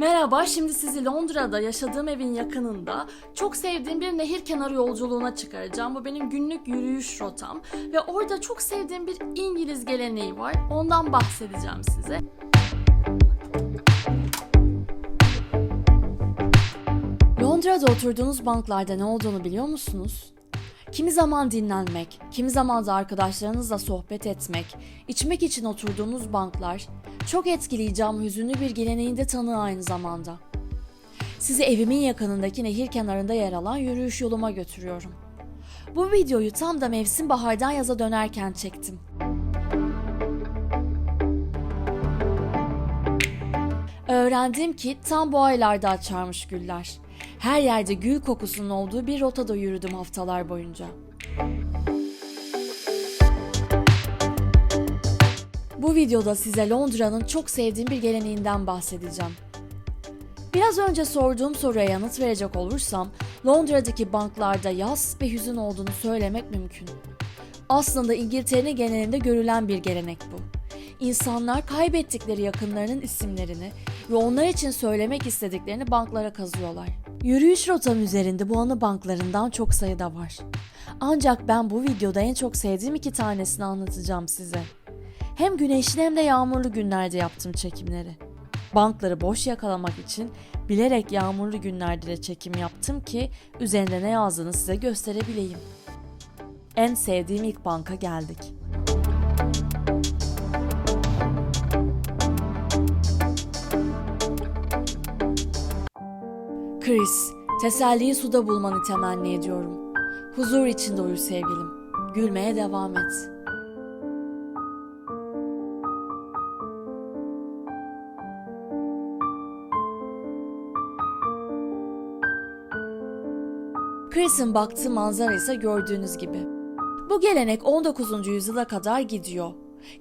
Merhaba, şimdi sizi Londra'da yaşadığım evin yakınında çok sevdiğim bir nehir kenarı yolculuğuna çıkaracağım. Bu benim günlük yürüyüş rotam ve orada çok sevdiğim bir İngiliz geleneği var. Ondan bahsedeceğim size. Londra'da oturduğunuz banklarda ne olduğunu biliyor musunuz? Kimi zaman dinlenmek, kimi zaman da arkadaşlarınızla sohbet etmek, içmek için oturduğunuz banklar çok etkileyici ama hüzünlü bir geleneğin de tanığı aynı zamanda. Sizi evimin yakınındaki nehir kenarında yer alan yürüyüş yoluma götürüyorum. Bu videoyu tam da mevsim bahardan yaza dönerken çektim. Öğrendim ki tam bu aylarda açarmış güller. Her yerde gül kokusunun olduğu bir rotada yürüdüm haftalar boyunca. Bu videoda size Londra'nın çok sevdiğim bir geleneğinden bahsedeceğim. Biraz önce sorduğum soruya yanıt verecek olursam, Londra'daki banklarda yaz ve hüzün olduğunu söylemek mümkün. Aslında İngiltere'nin genelinde görülen bir gelenek bu. İnsanlar kaybettikleri yakınlarının isimlerini ve onlar için söylemek istediklerini banklara kazıyorlar. Yürüyüş rotam üzerinde bu anı banklarından çok sayıda var. Ancak ben bu videoda en çok sevdiğim iki tanesini anlatacağım size. Hem güneşli hem de yağmurlu günlerde yaptım çekimleri. Bankları boş yakalamak için bilerek yağmurlu günlerde de çekim yaptım ki üzerinde ne yazdığını size gösterebileyim. En sevdiğim ilk banka geldik. Chris, teselliyi suda bulmanı temenni ediyorum. Huzur içinde uyu sevgilim. Gülmeye devam et. Chris'in baktığı manzara ise gördüğünüz gibi. Bu gelenek 19. yüzyıla kadar gidiyor.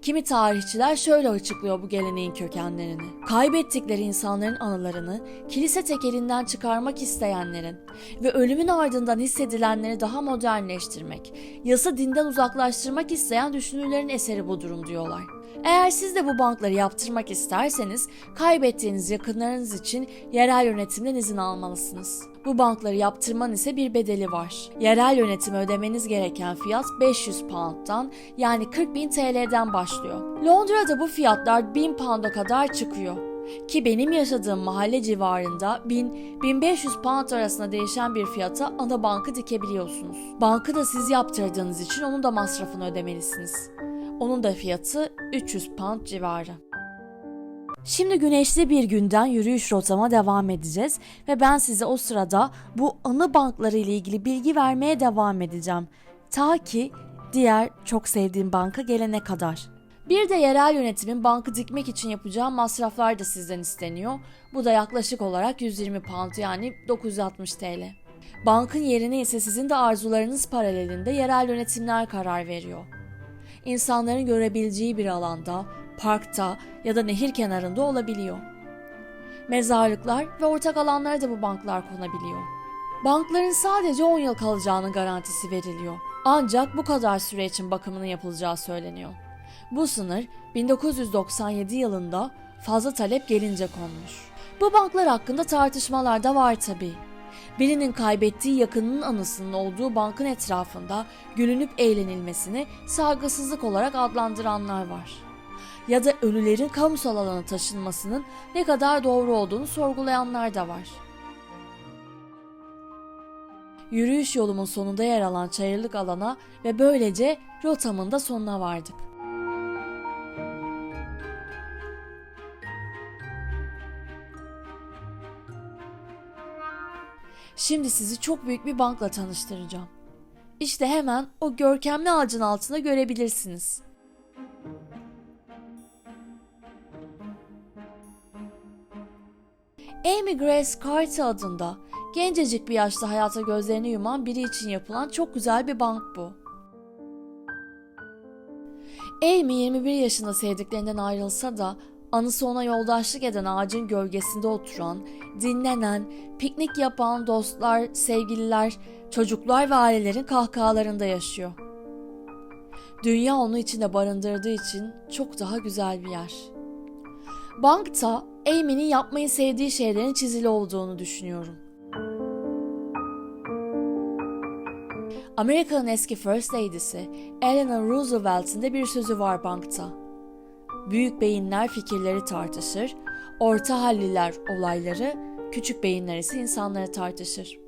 Kimi tarihçiler şöyle açıklıyor bu geleneğin kökenlerini. Kaybettikleri insanların anılarını kilise tekelinden çıkarmak isteyenlerin ve ölümün ardından hissedilenleri daha modernleştirmek, yasa dinden uzaklaştırmak isteyen düşünürlerin eseri bu durum diyorlar. Eğer siz de bu bankları yaptırmak isterseniz kaybettiğiniz yakınlarınız için yerel yönetimden izin almalısınız. Bu bankları yaptırman ise bir bedeli var. Yerel yönetime ödemeniz gereken fiyat 500 pound'dan yani 40 bin TL'den başlıyor. Londra'da bu fiyatlar 1000 pound'a kadar çıkıyor. Ki benim yaşadığım mahalle civarında 1000-1500 pound arasında değişen bir fiyata ana bankı dikebiliyorsunuz. Bankı da siz yaptırdığınız için onun da masrafını ödemelisiniz. Onun da fiyatı 300 pound civarı. Şimdi güneşli bir günden yürüyüş rotama devam edeceğiz ve ben size o sırada bu anı bankları ile ilgili bilgi vermeye devam edeceğim. Ta ki diğer çok sevdiğim banka gelene kadar. Bir de yerel yönetimin bankı dikmek için yapacağı masraflar da sizden isteniyor. Bu da yaklaşık olarak 120 pound yani 960 TL. Bankın yerine ise sizin de arzularınız paralelinde yerel yönetimler karar veriyor. İnsanların görebileceği bir alanda, parkta ya da nehir kenarında olabiliyor. Mezarlıklar ve ortak alanlara da bu banklar konabiliyor. Bankların sadece 10 yıl kalacağının garantisi veriliyor. Ancak bu kadar süre için bakımının yapılacağı söyleniyor. Bu sınır 1997 yılında fazla talep gelince konmuş. Bu banklar hakkında tartışmalar da var tabii. Birinin kaybettiği yakınının anısının olduğu bankın etrafında gülünüp eğlenilmesini saygısızlık olarak adlandıranlar var. Ya da ölülerin kamusal alana taşınmasının ne kadar doğru olduğunu sorgulayanlar da var. Yürüyüş yolumun sonunda yer alan çayırlık alana ve böylece rotamın da sonuna vardık. Şimdi sizi çok büyük bir bankla tanıştıracağım. İşte hemen o görkemli ağacın altında görebilirsiniz. Amy Grace Carter adında gencecik bir yaşta hayata gözlerini yuman biri için yapılan çok güzel bir bank bu. Amy 21 yaşında sevdiklerinden ayrılsa da anısı ona yoldaşlık eden ağacın gölgesinde oturan, dinlenen, piknik yapan dostlar, sevgililer, çocuklar ve ailelerin kahkahalarında yaşıyor. Dünya onu içinde barındırdığı için çok daha güzel bir yer. Bankta Amy'nin yapmayı sevdiği şeylerin çizili olduğunu düşünüyorum. Amerika'nın eski First Lady'si Eleanor Roosevelt'in de bir sözü var bankta. Büyük beyinler fikirleri tartışır, orta halliler olayları, küçük beyinler ise insanları tartışır.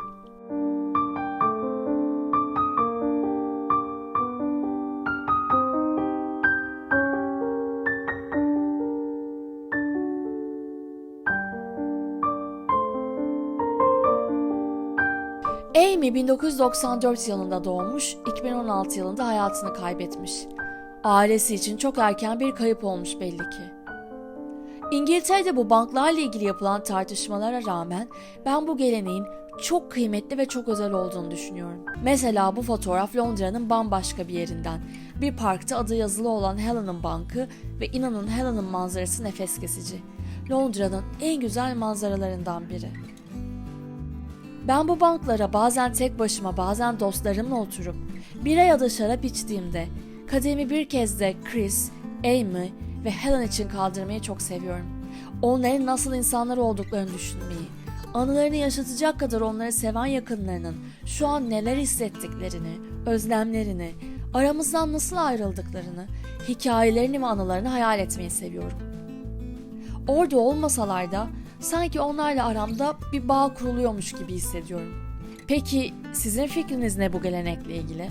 Amy 1994 yılında doğmuş, 2016 yılında hayatını kaybetmiş. Ailesi için çok erken bir kayıp olmuş belli ki. İngiltere'de bu banklarla ilgili yapılan tartışmalara rağmen ben bu geleneğin çok kıymetli ve çok özel olduğunu düşünüyorum. Mesela bu fotoğraf Londra'nın bambaşka bir yerinden. Bir parkta adı yazılı olan Helen'ın bankı ve inanın Helen'ın manzarası nefes kesici. Londra'nın en güzel manzaralarından biri. Ben bu banklara bazen tek başıma bazen dostlarımla oturup bira ya da şarap içtiğimde kademi bir kez de Chris, Amy ve Helen için kaldırmayı çok seviyorum. Onların nasıl insanlar olduklarını düşünmeyi, anılarını yaşatacak kadar onları seven yakınlarının şu an neler hissettiklerini, özlemlerini, aramızdan nasıl ayrıldıklarını, hikayelerini ve anılarını hayal etmeyi seviyorum. Orada olmasalar da sanki onlarla aramda bir bağ kuruluyormuş gibi hissediyorum. Peki sizin fikriniz ne bu gelenekle ilgili?